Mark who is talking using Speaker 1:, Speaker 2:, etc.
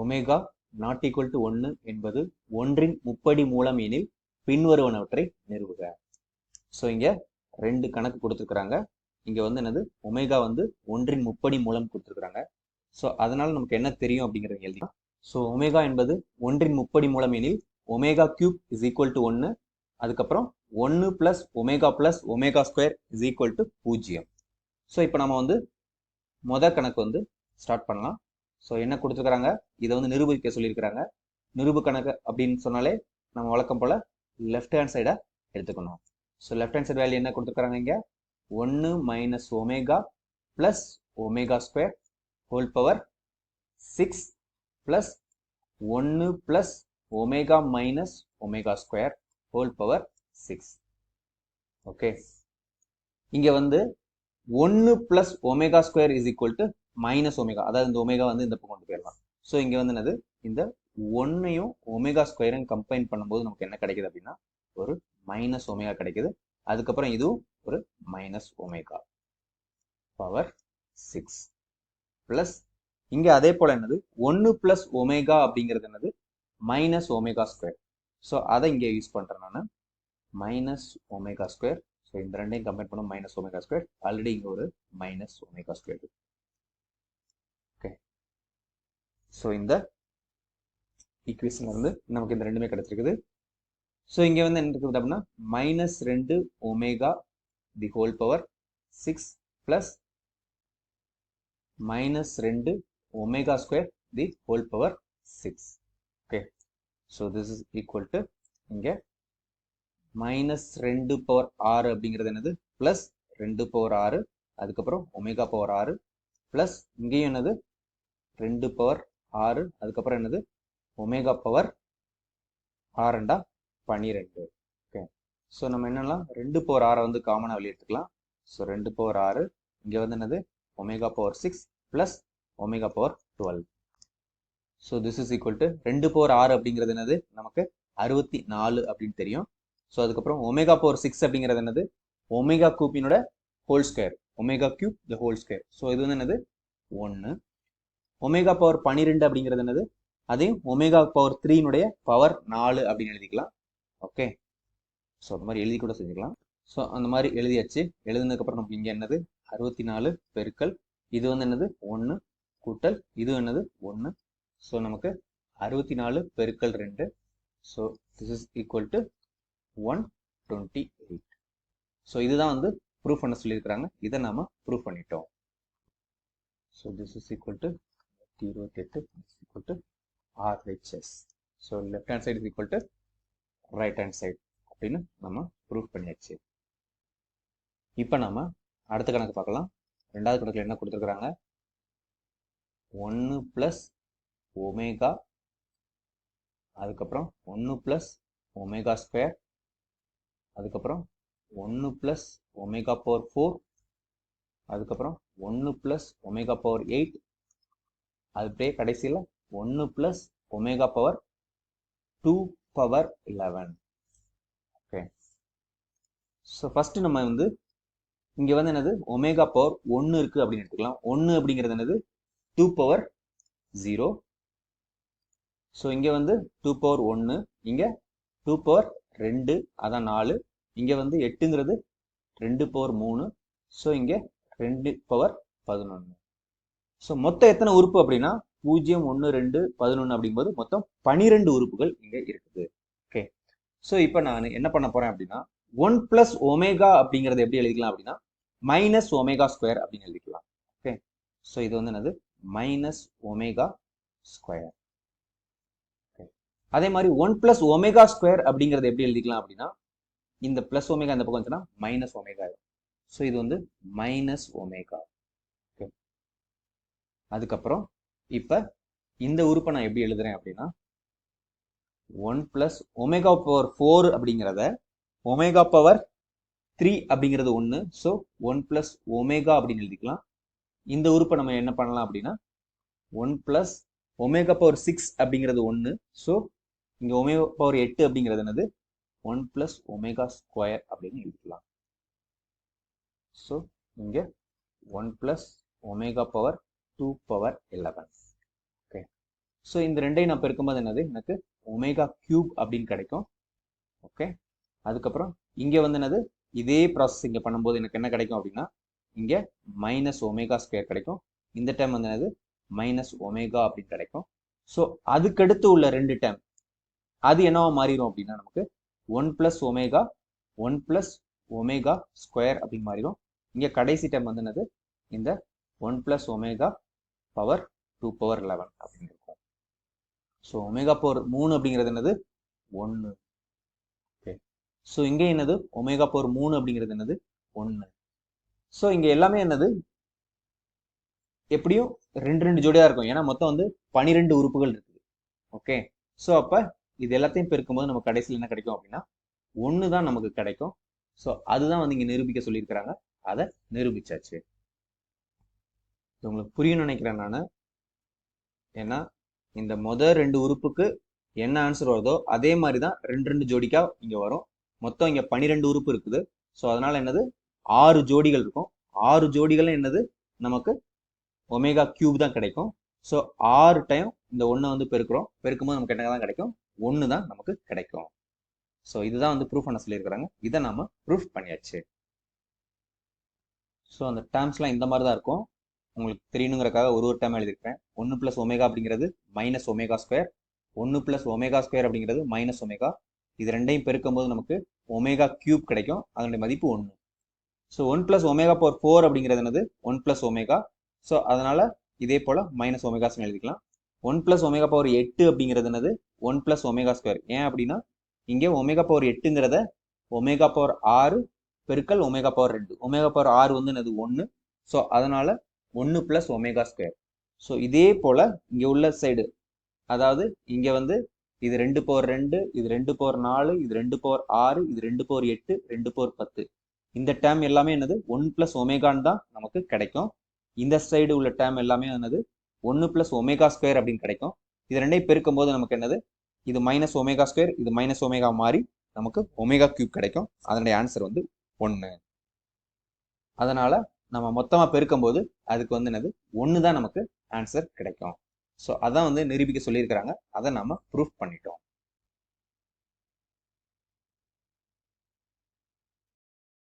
Speaker 1: Omega not equal to ஒன்று என்பது ஒன்றின் முப்படி மூலம் எனில் பின்வருவனவற்றை நிறுவுக. ஸோ இங்கே ரெண்டு கணக்கு கொடுத்துருக்குறாங்க. இங்கே வந்து என்னது? ஒமேகா வந்து ஒன்றின் முப்படி மூலம் கொடுத்துருக்குறாங்க. ஸோ அதனால் நமக்கு என்ன தெரியும் அப்படிங்கிறத எழுதி. ஸோ ஒமேகா என்பது ஒன்றின் முப்படி மூலம் எனில் omega cube is equal to ஒன்று அதுக்கப்புறம் ஒன்று plus omega plus omega square is equal to பூஜ்ஜியம். ஸோ இப்போ நம்ம வந்து மொத கணக்கு வந்து ஸ்டார்ட் பண்ணலாம். ஸோ என்ன கொடுத்துருக்குறாங்க? இதை வந்து நிரூபிக்க சொல்லியிருக்கிறாங்க. நிரூப கணக்கு அப்படின்னு சொன்னாலே நம்ம வழக்கம் போல் லெஃப்ட் ஹேண்ட் சைடை எடுத்துக்கணும். So left hand side value என்ன கொடுத்துருக்காங்க இங்கே? ஒன்று minus omega plus omega square whole power six plus ஒன்று plus omega minus omega square whole power six okay இங்கே வந்து ஒன்று plus omega square is equal to minus omega அதாவது இந்த ஒமேகா வந்து இந்த பக்கம் கொண்டு போயிடலாம். ஸோ இங்கே வந்து என்னது? இந்த ஒன்னையும் ஒமேகா ஸ்கொயரும் கம்பைன் பண்ணும்போது நமக்கு என்ன கிடைக்குது அப்படின்னா ஒரு மைனஸ் ஒமேகா கிடைக்குது. அதுக்கப்புறம் இதுவும் ஒரு minus omega power six plus இங்கே அதே போல் என்னது? ஒன்று ப்ளஸ் ஒமேகா அப்படிங்கிறது என்னது? மைனஸ் ஒமேகா ஸ்கொயர் ஸோ அதை இங்கே யூஸ் பண்ணுறேன் நான். மைனஸ் ஒமேகா ஸ்கொயர் ஸோ இந்த ரெண்டையும் கம்பேர் பண்ணும் மைனஸ் ஒமேகா ஸ்கொயர் ஆல்ரெடி இங்கே ஒரு மைனஸ் ஒமேகா ஸ்கொயர் இருக்கு ஓகே ஸோ இந்த ஈக்குவேஷன் வந்து நமக்கு இந்த ரெண்டுமே கிடைச்சிருக்குது. ஸோ இங்கே வந்து என்ன இருக்குது அப்படின்னா மைனஸ் ரெண்டு omega the whole power six plus minus ரெண்டு omega square the whole power six okay so this is equal to இங்கே மைனஸ் ரெண்டு பவர் ஆறு அப்படிங்கிறது என்னது? ப்ளஸ் ரெண்டு பவர் ஆறு அதுக்கப்புறம் ஒமேகா பவர் ஆறு ப்ளஸ் இங்கேயும் என்னது? ரெண்டு பவர் ஆறு அதுக்கப்புறம் என்னது? ஒமேகா பவர் ஆறுண்டா? பன்னிரெண்டு. ஓகே. ஸோ நம்ம என்னெல்லாம்? ரெண்டு பவர் ஆறை வந்து காமனாக வெளியே எடுத்துக்கலாம் ஸோ ரெண்டு பவர் ஆறு இங்கே வந்து என்னது? Omega power six plus omega power twelve so this is equal to ரெண்டு பவர் ஆறு அப்படிங்கிறது என்னது? நமக்கு அறுபத்தி நாலு அப்படின்னு தெரியும். ஸோ அதுக்கப்புறம் ஒமேகா பவர் சிக்ஸ் அப்படிங்கிறது என்னது? Omega கூப்பினோட whole square omega cube the whole square so இது வந்து என்னது? ஒன்று ஒமேகா பவர் பன்னிரெண்டு அப்படிங்கிறது என்னது? அதையும் ஒமேகா பவர் த்ரீனுடைய பவர் நாலு அப்படின்னு எழுதிக்கலாம். ஓகே. ஸோ அந்த மாதிரி எழுதி கூட செஞ்சுக்கலாம். ஸோ அந்த மாதிரி எழுதியாச்சு. எழுதுனதுக்கப்புறம் நமக்கு இங்கே என்னது? அறுபத்தி நாலு பெருக்கல். இது வந்து என்னது? ஒன்று கூட்டல். இது என்னது? ஒன்று ஸோ நமக்கு அறுபத்தி நாலு பெருக்கல் ரெண்டு. So this is equal to one twenty eight so இதுதான் வந்து ப்ரூஃப் பண்ண சொல்லியிருக்கிறாங்க. இதை நாம ப்ரூஃப் பண்ணிட்டோம். So this is equal to நூற்றி இருபத்தெட்டு equal to RHS so left hand side is equal to right hand side அப்படின்னு நம்ம ப்ரூஃப் பண்ணியாச்சு இப்போ நம்ம அடுத்த கணக்கு பார்க்கலாம் ரெண்டாவது கணக்கில் என்ன கொடுத்துருக்குறாங்க ஒன்று ப்ளஸ் ஒமேகா அதுக்கப்புறம் ஒன்று ப்ளஸ் ஒமேகா ஸ்கொயர் அதுக்கப்புறம் ஒன்று ப்ளஸ் ஒமேகா பவர் ஃபோர் அதுக்கப்புறம் ஒன்று ப்ளஸ் ஒமேகா பவர் எயிட் அது அப்படியே கடைசியில் ஒன்று plus omega power two power eleven okay so first நம்ம வந்து இங்கே வந்து என்னது? ஒமேகா பவர் ஒன்று இருக்குது அப்படின்னு எடுத்துக்கலாம். ஒன்று அப்படிங்கிறது என்னது? டூ பவர் ஜீரோ ஸோ இங்கே வந்து டூ பவர் ஒன்று இங்கே டூ பவர் ரெண்டு அதான் நாலு. இங்கே வந்து எட்டுங்கிறது ரெண்டு பவர் மூணு. ஸோ இங்கே ரெண்டு பவர் பதினொன்று ஸோ மொத்தம் எத்தனை உறுப்பு அப்படின்னா பூஜ்ஜியம் ஒன்று ரெண்டு பதினொன்று அப்படிங்கும்போது மொத்தம் பனிரெண்டு உறுப்புகள் இங்கே இருக்குது. ஓகே ஸோ இப்போ நான் என்ன பண்ண போகிறேன் அப்படின்னா ஒன் பிளஸ் ஒமேகா அப்படிங்கிறது எப்படி எழுதிக்கலாம் அப்படின்னா மைனஸ் ஒமேகா ஸ்கொயர் அப்படின்னு எழுதிக்கலாம். ஓகே ஸோ இது வந்து என்னது? மைனஸ் ஒமேகா ஸ்கொயர் ஓகே அதே மாதிரி ஒன் பிளஸ் ஒமேகா ஸ்கொயர் அப்படிங்கிறது எப்படி எழுதிக்கலாம் அப்படின்னா இந்த பிளஸ் ஒமேகா இந்த பக்கம் வந்துச்சுன்னா மைனஸ் ஒமேகா ஸோ இது வந்து மைனஸ் ஒமேகா அதுக்கப்புறம் இப்போ இந்த உறுப்பை நான் எப்படி எழுதுறேன் அப்படின்னா one plus omega power four அப்படிங்கிறத ஒமேகா பவர் த்ரீ அப்படிங்கிறது ஒன்று ஸோ ஒன் பிளஸ் ஒமேகா அப்படின்னு எழுதிக்கலாம். இந்த உறுப்பை நம்ம என்ன பண்ணலாம் அப்படின்னா one plus omega power six அப்படிங்கிறது ஒன்று ஸோ இங்கே ஒமேகா பவர் எட்டு அப்படிங்கிறது என்னது? ஒன் பிளஸ் ஒமேகா ஸ்கொயர் அப்படின்னு எழுதிக்கலாம். ஸோ இங்கே one plus omega power two power eleven okay so இந்த ரெண்டையும் நான் பெருக்கும்போது என்னது? எனக்கு ஒமேகா கியூப் அப்படின்னு கிடைக்கும். ஓகே அதுக்கப்புறம் இங்கே வந்து என்னது? இதே ப்ராசஸ் இங்கே பண்ணும்போது எனக்கு என்ன கிடைக்கும் அப்படின்னா இங்கே மைனஸ் ஒமேகா ஸ்கொயர் கிடைக்கும். இந்த டைம் வந்து என்னது? மைனஸ் ஒமேகா அப்படின்னு கிடைக்கும். ஸோ அதுக்கடுத்து உள்ள ரெண்டு டைம் அது என்னவா மாறிடும் அப்படின்னா நமக்கு one plus omega one plus omega square அப்படின்னு மாறிடும் இங்கே கடைசி டைம் வந்து என்னது? இந்த one plus omega power two power eleven அப்படின்னு இருக்கும். ஸோ ஒமேகா பவர் மூணு அப்படிங்கிறது என்னது? ஒன்று ஓகே ஸோ இங்கே என்னது? ஒமேகா பவர் மூணு அப்படிங்கிறது என்னது? ஒன்று ஸோ இங்கே எல்லாமே என்னது? எப்படியும் ரெண்டு ரெண்டு ஜோடியாக இருக்கும். ஏன்னா மொத்தம் வந்து பனிரெண்டு உறுப்புகள் இருக்குது. ஓகே ஸோ அப்போ இது எல்லாத்தையும் பெருக்கும்போது நம்ம கடைசியில் என்ன கிடைக்கும் அப்படின்னா ஒன்று தான் நமக்கு கிடைக்கும். ஸோ அதுதான் வந்து இங்கே நிரூபிக்க சொல்லியிருக்கிறாங்க. அதை நிரூபிச்சாச்சு. இது உங்களுக்கு புரியும்னு நினைக்கிறேன் நான். ஏன்னா இந்த மொதல் ரெண்டு உறுப்புக்கு என்ன ஆன்சர் வருதோ அதே மாதிரி தான் ரெண்டு ரெண்டு ஜோடிக்காக இங்கே வரும். மொத்தம் இங்கே பன்னிரெண்டு உறுப்பு இருக்குது. ஸோ அதனால் என்னது? ஆறு ஜோடிகள் இருக்கும். ஆறு ஜோடிகள் என்னது? நமக்கு ஒமேகா கியூப் தான் கிடைக்கும். ஸோ ஆறு டைம் இந்த ஒன்றை வந்து பெருக்கிறோம். பெருக்கும்போது நமக்கு என்ன தான் கிடைக்கும்? ஒன்று தான் நமக்கு கிடைக்கும். ஸோ இதுதான் வந்து ப்ரூஃப் பண்ண சொல்லியிருக்கிறாங்க? இதை நாம் ப்ரூஃப் பண்ணியாச்சு. ஸோ அந்த டேர்ம்ஸ்லாம் இந்த மாதிரி தான் இருக்கும். உங்களுக்கு தெரியணுங்கிறக்காக ஒரு ஒரு டைம் எழுதிருக்கேன் ஒன்று ப்ளஸ் ஒமேகா அப்படிங்கிறது மைனஸ் ஒமேகா ஸ்கொயர் ஒன்று ப்ளஸ் ஒமேகா ஸ்கொயர் அப்படிங்கிறது மைனஸ் ஒமேகா இது ரெண்டையும் பெருக்கும் போது நமக்கு ஒமேகா கியூப் கிடைக்கும். அதனுடைய மதிப்பு ஒன்று so one plus omega power four அப்படிங்கிறது என்னது? ஒன் ப்ளஸ் ஒமேகா ஸோ அதனால் இதே போல் மைனஸ் ஒமேகாஸ்னு எழுதிக்கலாம். ஒன் ப்ளஸ் ஒமேகா பவர் எட்டு அப்படிங்கிறது என்னது? ஒன் ப்ளஸ் ஒமேகா ஸ்கொயர் ஏன் அப்படின்னா இங்கே ஒமேகா பவர் எட்டுங்கிறத ஒமேகா பவர் ஆறு பெருக்கல் ஒமேகா பவர் ரெண்டு. ஒமேகா பவர் ஆறு வந்து என்னது? ஒன்று ஸோ அதனால் ஒன்று ப்ளஸ் ஒமேகா ஸ்கொயர் ஸோ இதே போல் இங்கே உள்ள சைடு அதாவது இங்கே வந்து இது ரெண்டு பவர் ரெண்டு இது ரெண்டு பவர் நாலு இது ரெண்டு பவர் ஆறு இது ரெண்டு பவர் எட்டு ரெண்டு பவர் பத்து. இந்த டேம் எல்லாமே என்னது? ஒன் ப்ளஸ் ஒமேகான்னு தான் நமக்கு கிடைக்கும். இந்த சைடு உள்ள டேம் எல்லாமே என்னது? ஒன்று ப்ளஸ் ஒமேகா ஸ்கொயர் அப்படின்னு கிடைக்கும். இது ரெண்டையும் பெருக்கும் போது நமக்கு என்னது? இது மைனஸ் ஒமேகா ஸ்கொயர் இது மைனஸ் ஒமேகா மாறி நமக்கு ஒமேகா கியூப் கிடைக்கும். அதனுடைய ஆன்சர் வந்து ஒன்று அதனால நம்ம மொத்தமாக பெருக்கும் போது அதுக்கு வந்து என்னது? ஒன்று தான் நமக்கு ஆன்சர் கிடைக்கும். ஸோ அதான் வந்து நிரூபிக்க சொல்லியிருக்கிறாங்க. அதை நம்ம ப்ரூஃப் பண்ணிட்டோம்.